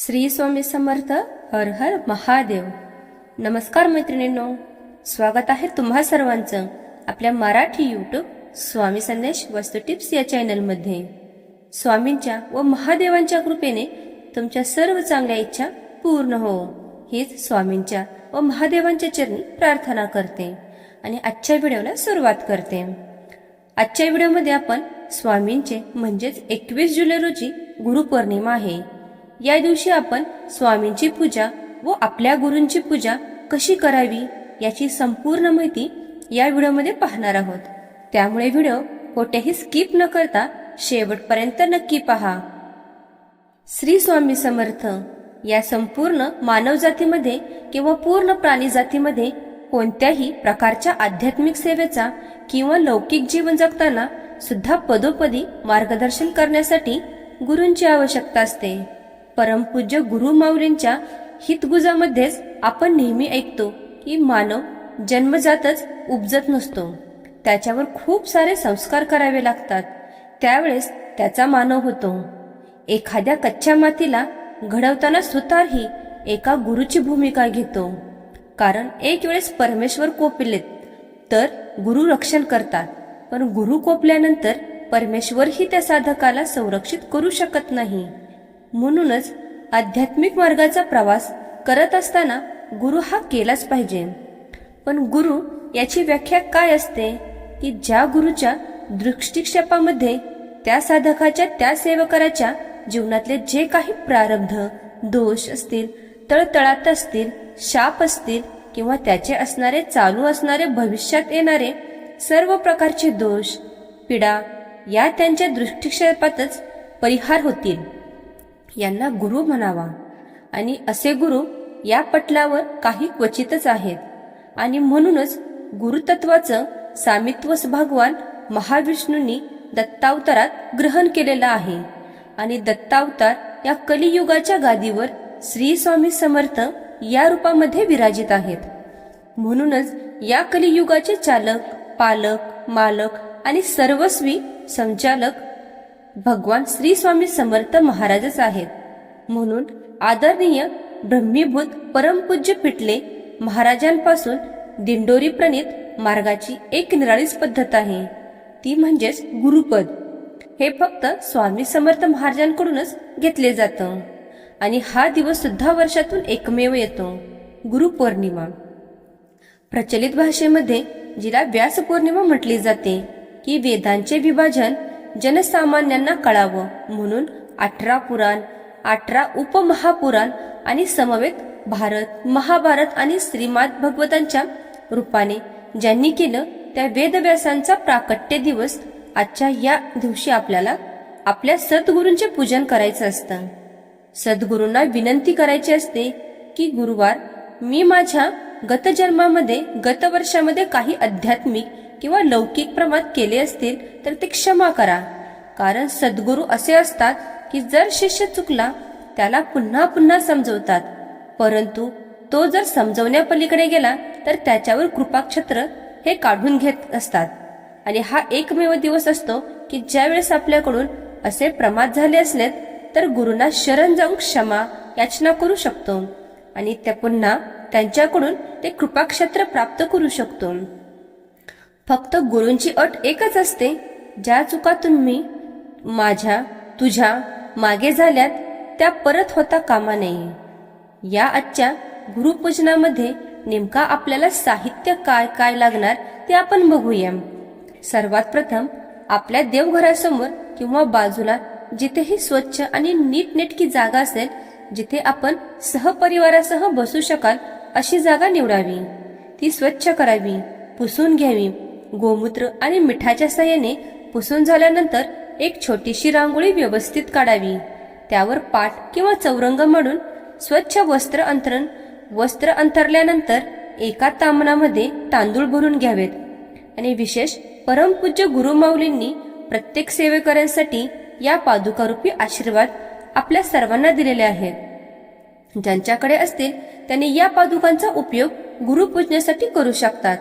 श्री स्वामी समर्थ हर हर महादेव. नमस्कार मैत्रिणींनो स्वागत आहे तुम्हा सर्वांचं आपल्या मराठी यूट्यूब स्वामी संदेश वस्तू टिप्स या चॅनलमध्ये. स्वामींच्या व महादेवांच्या कृपेने तुमच्या सर्व चांगल्या इच्छा पूर्ण हो हीच स्वामींच्या व महादेवांच्या चरणी प्रार्थना करते आणि आजच्या व्हिडिओला सुरुवात करते. आजच्या व्हिडिओमध्ये आपण स्वामींचे म्हणजेच एकवीस जुलै रोजी गुरुपौर्णिमा आहे. या दिवशी आपण स्वामींची पूजा व आपल्या गुरूंची पूजा कशी करावी याची संपूर्ण माहिती या व्हिडिओमध्ये पाहणार आहोत. त्यामुळे व्हिडिओ कोठेही स्किप न करता शेवटपर्यंत नक्की पहा. श्री स्वामी समर्थ या संपूर्ण मानव जातीमध्ये किंवा पूर्ण प्राणी जातीमध्ये कोणत्याही प्रकारच्या आध्यात्मिक सेवेचा किंवा लौकिक जीवन जगताना सुद्धा पदोपदी मार्गदर्शन करण्यासाठी गुरूंची आवश्यकता असते. परमपूज्य गुरु माऊलींच्या हितगुजामध्येच आपण नेहमी ऐकतो की मानव जन्मजातच उपजत नसतो. त्याच्यावर खूप सारे संस्कार करावे लागतात. त्यावेळेस त्याचा मानव होतो. एखाद्या कच्च्या मातीला घडवताना सुतारही एका गुरुची भूमिका घेतो. कारण एक वेळेस परमेश्वर कोपिलेत तर गुरु रक्षण करतात. पण गुरु कोपल्यानंतर परमेश्वरही त्या साधकाला संरक्षित करू शकत नाही. म्हणूनच आध्यात्मिक मार्गाचा प्रवास करत असताना गुरु हा केलाच पाहिजे. पण गुरु याची व्याख्या काय असते? की ज्या गुरुच्या दृष्टिक्षेपामध्ये त्या साधकाच्या त्या सेवकराच्या जीवनातले जे काही प्रारब्ध दोष असतील तळतळात असतील शाप असतील किंवा त्याचे असणारे चालू असणारे भविष्यात येणारे सर्व प्रकारचे दोष पीडा या त्यांच्या दृष्टिक्षेपातच परिहार होतील. यांना गुरु म्हणावा. आणि असे गुरु या पटलावर काही क्वचितच आहेत. आणि म्हणूनच गुरुतत्वाचं सामित्वस भगवान महाविष्णूंनी दत्तावतारात ग्रहण केलेलं आहे. आणि दत्तावतार या कलियुगाच्या गादीवर श्री स्वामी समर्थ या रूपामध्ये विराजित आहेत. म्हणूनच या कलियुगाचे चालक पालक मालक आणि सर्वस्वी संचालक भगवान श्री स्वामी समर्थ महाराजच आहेत. म्हणून आदरणीय ब्रह्मीभूत परमपूज्य पिटले महाराजांपासून दिंडोरी प्रणित मार्गाची एक निराळीच पद्धत आहे. ती म्हणजेच गुरुपद. हे फक्त स्वामी समर्थ महाराजांकडूनच घेतले जातं. आणि हा दिवस सुद्धा वर्षातून एकमेव येतो. गुरुपौर्णिमा. प्रचलित भाषेमध्ये जिला व्यासपौर्णिमा म्हटली जाते की वेदांचे विभाजन जनसामान्यांना कळावं म्हणून अठरा पुराण अठरा उपमहापुराण आणि समवेत भारत महाभारत आणि श्रीमाद भगवतांच्या रूपाने ज्यांनी केलं त्या वेदव्यासांचा प्राकट्य दिवस आजच्या या दिवशी आपल्याला आपल्या सद्गुरूंचे पूजन करायचं असतं. सद्गुरूंना विनंती करायची असते की गुरुवार मी माझ्या गतजन्मामध्ये गतवर्षामध्ये काही आध्यात्मिक किंवा लौकिक प्रमाद केले असतील तर ते क्षमा करा. कारण सद्गुरू असे असतात की जर शिष्य चुकला त्याला पुन्हा पुन्हा समजवतात. परंतु तो जर समजवण्यापलीकडे गेला तर त्याच्यावर कृपाक्षत्र हे काढून घेत असतात. आणि हा एकमेव दिवस असतो की ज्यावेळेस आपल्याकडून असे प्रमाद झाले असलेत तर गुरुंना शरण जाऊन क्षमा याचना करू शकतो. आणि त्या पुन्हा त्यांच्याकडून ते कृपाक्षत्र प्राप्त करू शकतो. फक्त गुरूंची अट एकच असते ज्या चुका तुम्ही माझ्या तुझ्या मागे झाल्यात त्या परत होता कामा नये. या आजच्या गुरुपूजनामध्ये नेमका आपल्याला साहित्य काय काय लागणार ते आपण बघूया. सर्वात प्रथम आपल्या देवघरासमोर किंवा बाजूला जिथेही स्वच्छ आणि नीटनेटकी जागा असेल जिथे आपण सहपरिवारासह बसू शकाल अशी जागा निवडावी. ती स्वच्छ करावी पुसून घ्यावी. गोमूत्र आणि मिठाच्या साह्याने पुसून झाल्यानंतर एक छोटीशी रांगोळी व्यवस्थित काढावी. त्यावर पाठ किंवा चौरंग म्हणून स्वच्छ वस्त्र अंतरण वस्त्र अंतरल्यानंतर एका तामणामध्ये तांदूळ भरून घ्यावेत. आणि विशेष परमपूज्य गुरुमाऊलींनी प्रत्येक सेवेकऱ्यांसाठी या पादुकारूपी आशीर्वाद आपल्या सर्वांना दिलेले आहेत. ज्यांच्याकडे असतील त्यांनी या पादुकांचा उपयोग गुरुपूजनासाठी करू शकतात.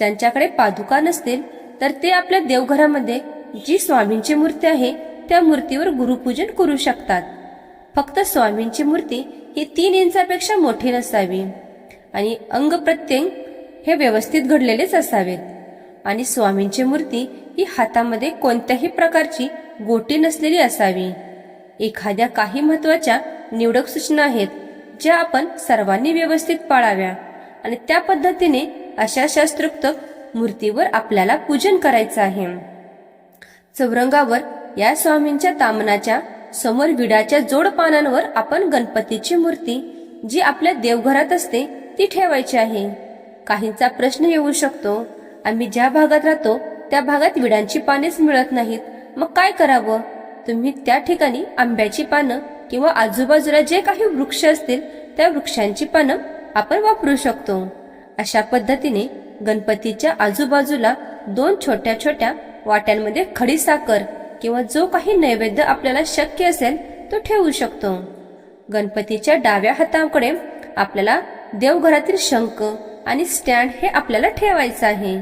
ज्यांच्याकडे पादुका नसतील तर ते आपल्या देवघरामध्ये जी स्वामींची मूर्ती आहे त्या मूर्तीवर गुरुपूजन करू शकतात. फक्त स्वामींची मूर्ती ही तीन इंचापेक्षा मोठी नसावी. आणि अंग प्रत्यंग हे व्यवस्थित घडलेलेच असावेत. आणि स्वामींची मूर्ती ही हातामध्ये कोणत्याही प्रकारची गोटी नसलेली असावी. एखाद्या काही महत्त्वाच्या निवडक सूचना आहेत ज्या आपण सर्वांनी व्यवस्थित पाळाव्या. आणि त्या पद्धतीने अशा शास्त्रोक्त मूर्तीवर आपल्याला पूजन करायचं आहे. चौरंगावर या स्वामींच्या तामनाच्या समोर विडाच्या जोड पानांवर आपण गणपतीची मूर्ती जी आपल्या देवघरात असते ती ठेवायची आहे. काहींचा प्रश्न येऊ शकतो आम्ही ज्या भागात राहतो त्या भागात विडांची पानेच मिळत नाहीत मग काय करावं? तुम्ही त्या ठिकाणी आंब्याची पानं किंवा आजूबाजूला जे काही वृक्ष असतील त्या वृक्षांची पानं आपण वापरू शकतो. अशा पद्धतीने गणपतीच्या आजूबाजूला दोन छोट्या छोट्या वाट्यांमध्ये खडी साखर किंवा जो काही नैवेद्य आपल्याला शक्य असेल तो ठेवू शकतो. गणपतीच्या डाव्या हाताकडे आपल्याला देवघरातील शंख आणि स्टँड हे आपल्याला ठेवायचं आहे.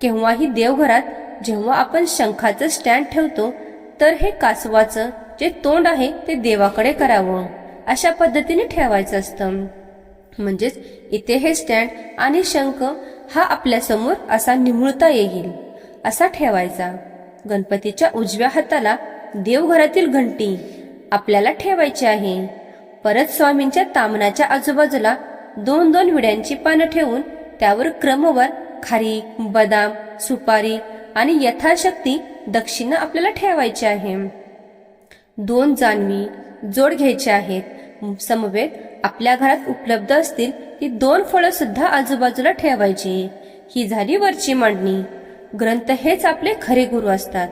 केव्हाही देवघरात जेव्हा आपण शंखाचं स्टँड ठेवतो तर हे कासवाचं जे तोंड आहे ते देवाकडे करावं. अशा पद्धतीने ठेवायचं असतं. म्हणजेच इथे हे स्टँड आणि शंख हा आपल्यासमोर असा निमुळता येईल असा ठेवायचा. गणपतीच्या उजव्या हाताला देवघरातील घंटी आपल्याला ठेवायची आहे. परत स्वामींच्या तामनाच्या आजूबाजूला दोन दोन विड्यांची पानं ठेवून त्यावर क्रमवार खारी बदाम सुपारी आणि यथाशक्ती दक्षिणा आपल्याला ठेवायची आहे. दोन जानवी जोड घ्यायचे आहेत. समवेत आपल्या घरात उपलब्ध असतील ती दोन फळं सुद्धा आजूबाजूला ठेवायची. ही झाली वरची मांडणी. ग्रंथ हेच आपले खरे गुरु असतात.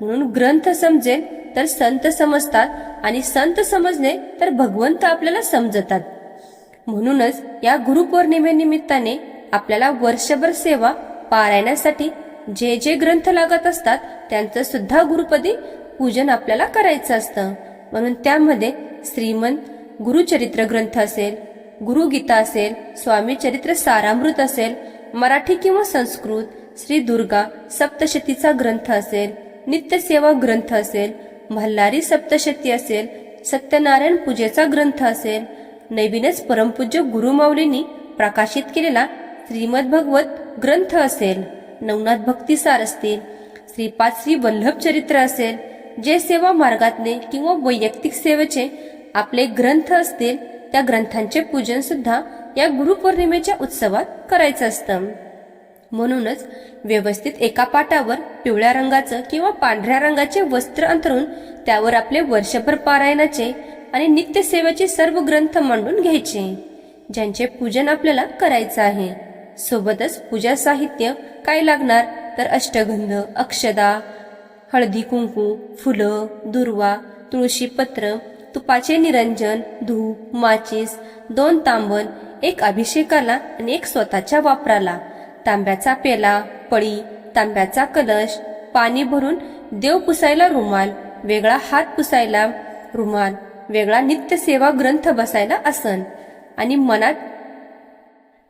म्हणून ग्रंथ समजेल तर संत समजतात आणि संत समजले तर भगवंत आपल्याला समजतात. म्हणूनच या गुरुपौर्णिमेनिमित्ताने आपल्याला वर्षभर सेवा पारायणासाठी जे जे ग्रंथ लागत असतात त्यांचं सुद्धा गुरुपदी पूजन आपल्याला करायचं असतं. म्हणून त्यामध्ये श्रीमंत गुरुचरित्र ग्रंथ असेल गुरुगीता असेल स्वामी चरित्र सारामृत असेल मराठी किंवा संस्कृत श्री दुर्गा सप्तशतीचा ग्रंथ असेल नित्यसेवा ग्रंथ असेल मल्हारी सप्तशती असेल सत्यनारायण पूजेचा ग्रंथ असेल नवीनच परमपूज्य गुरुमाऊलींनी प्रकाशित केलेला श्रीमद भगवत ग्रंथ असेल नवनाथ भक्तिसार असतील श्रीपाद श्री वल्लभ चरित्र असेल जे सेवा मार्गातले किंवा वैयक्तिक सेवेचे आपले ग्रंथ असतील त्या ग्रंथांचे पूजन सुद्धा या गुरुपौर्णिमेच्या उत्सवात करायचं असतं. म्हणूनच व्यवस्थित एका पाटावर पिवळ्या रंगाचं किंवा पांढऱ्या रंगाचे वस्त्र अंतरून त्यावर आपले वर्षभर पारायणाचे आणि नित्यसेवेचे सर्व ग्रंथ मांडून घ्यायचे ज्यांचे पूजन आपल्याला करायचं आहे. सोबतच पूजा साहित्य काय लागणार? तर अष्टगंध अक्षदा हळदी कुंकू फुलं दुर्वा तुळशी पत्र तुपाचे निरंजन धूप माचीस दोन तांबण एक अभिषेकाला आणि एक स्वतःच्या वापराला. तांब्याचा पेला पळी तांब्याचा कलश पाणी भरून देव पुसायला रुमाल वेगळा हात पुसायला रुमाल वेगळा नित्यसेवा ग्रंथ बसायला आसन. आणि मनात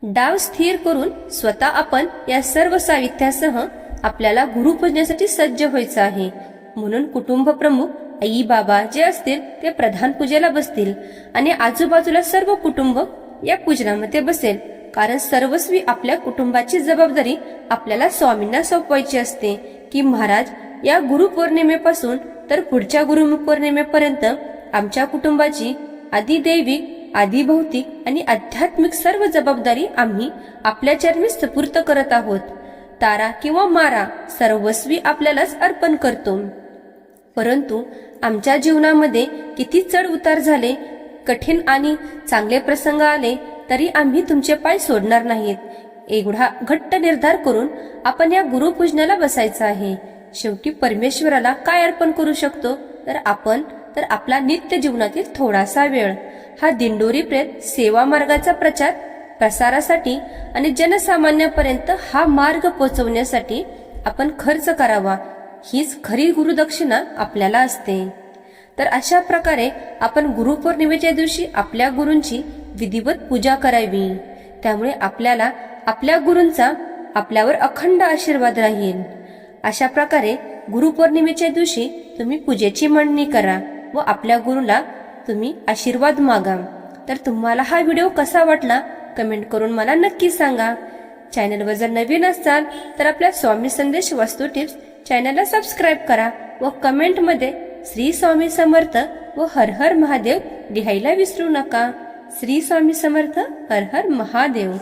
डाव स्थिर करून स्वतः आपण या सर्व साहित्यासह आपल्याला गुरुपूजनासाठी सज्ज व्हायचं आहे. म्हणून कुटुंब प्रमुख आई बाबा जे असतील ते प्रधान पूजेला बसतील आणि आजूबाजूला सर्व कुटुंब या पूजनामध्ये बसेल. कारण सर्वस्वी आपल्या कुटुंबाची जबाबदारी आपल्याला स्वामींना सोपवायची असते. की महाराज या गुरुपौर्णिमेपासून तर पुढच्या गुरुपौर्णिमेपर्यंत आमच्या कुटुंबाची आदिदैविक आधी भौतिक आणि आध्यात्मिक सर्व जबाबदारी आम्ही आपल्या चरणी सुपूर्त करत आहोत. तारा किंवा मारा सर्वस्वी आपल्यालाच अर्पण करतो. परंतु आमच्या जीवनामध्ये किती चढ उतार झाले कठीण आणि चांगले प्रसंग आले तरी आम्ही तुमचे पाय सोडणार नाहीत. एवढा घट्ट निर्धार करून आपण या गुरुपूजनाला बसायचं आहे. शेवटी परमेश्वराला काय अर्पण करू शकतो? तर आपण तर आपला नित्य जीवनातील थोडासा वेळ. हा दिंडोरी प्रेत सेवा मार्गाचा प्रचार प्रसारासाठी आणि जनसामान्यापर्यंत हा मार्ग पोहोचवण्यासाठी आपण खर्च करावा. हीच खरी गुरुदक्षिणा आपल्याला असते. तर अशा प्रकारे आपण गुरुपौर्णिमेच्या दिवशी आपल्या गुरूंची विधिवत पूजा करावी. त्यामुळे आपल्याला आपल्या गुरूंचा आपल्यावर अखंड आशीर्वाद राहील. अशा प्रकारे गुरुपौर्णिमेच्या दिवशी तुम्ही पूजेची मांडणी करा व आपल्या गुरुला तुम्ही आशीर्वाद मागा. तर तुम्हाला हा व्हिडिओ कसा वाटला कमेंट करून मला नक्की सांगा. चॅनलवर जर नवीन असाल तर आपल्या स्वामी संदेश वास्तू टिप्स चॅनलला सबस्क्राईब करा व कमेंटमध्ये श्री स्वामी समर्थ व हर हर महादेव लिहायला विसरू नका. श्री स्वामी समर्थ हर हर महादेव.